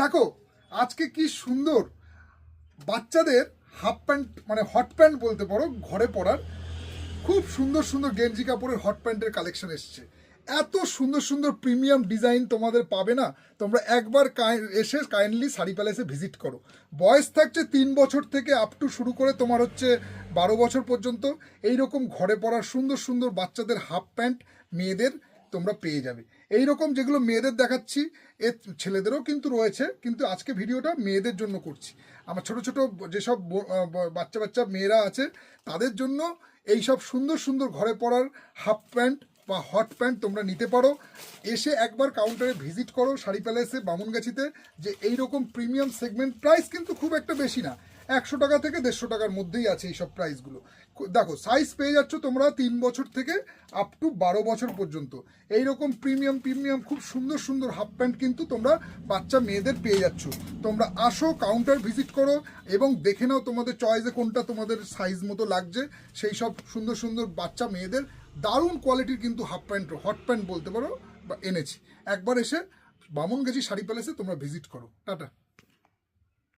দেখো, আজকে কি সুন্দর। বাচ্চাদের হাফ প্যান্ট মানে হট প্যান্ট বলতে পারো, ঘরে পরার খুব সুন্দর সুন্দর গেঞ্জি কাপড়ের হট প্যান্টের কালেকশন এসছে। এত সুন্দর সুন্দর প্রিমিয়াম ডিজাইন তোমাদের পাবে না, তোমরা একবার এসে কাইন্ডলি শাড়ি প্যালেসে ভিজিট করো। বয়স থাকছে তিন বছর থেকে আপ টু শুরু করে তোমার হচ্ছে বারো বছর পর্যন্ত। এই রকম ঘরে পড়ার সুন্দর সুন্দর বাচ্চাদের হাফ প্যান্ট, মেয়েদের তোমরা পেয়ে যাবে। এই রকম যেগুলো মেয়েদের দেখাচ্ছি, এ ছেলেদেরও কিন্তু রয়েছে, কিন্তু আজকে ভিডিওটা মেয়েদের জন্য করছি। আমার ছোট ছোট যেসব বাচ্চা বাচ্চা মেয়েরা আছে, তাদের জন্য এই সব সুন্দর সুন্দর ঘরে পরার হাফ প্যান্ট বা হট প্যান্ট তোমরা নিতে পারো। এসে একবার কাউন্টারে ভিজিট করো শাড়ি প্যালেসে, বামুনগাছিতে, যে এই রকম প্রিমিয়াম সেগমেন্ট প্রাইস কিন্তু খুব একটা বেশি না। একশো টাকা থেকে দেড়শো টাকার মধ্যেই আছে এইসব প্রাইসগুলো দেখো সাইজ পেয়ে যাচ্ছ তোমরা তিন বছর থেকে আপ টু বারো বছর পর্যন্ত। এই রকম প্রিমিয়াম প্রিমিয়াম খুব সুন্দর সুন্দর হাফ প্যান্ট কিন্তু তোমরা বাচ্চা মেয়েদের পেয়ে যাচ্ছ। তোমরা আসো কাউন্টার ভিজিট করো এবং দেখে নাও তোমাদের চয়েসে কোনটা তোমাদের সাইজ মতো লাগছে। সেই সব সুন্দর সুন্দর বাচ্চা মেয়েদের দারুণ কোয়ালিটির কিন্তু হাফ প্যান্ট হট প্যান্ট বলতে পারো বা এনেছি। একবার এসে বামনগাছি শাড়ি প্যালেসে তোমরা ভিজিট করো। টাটা।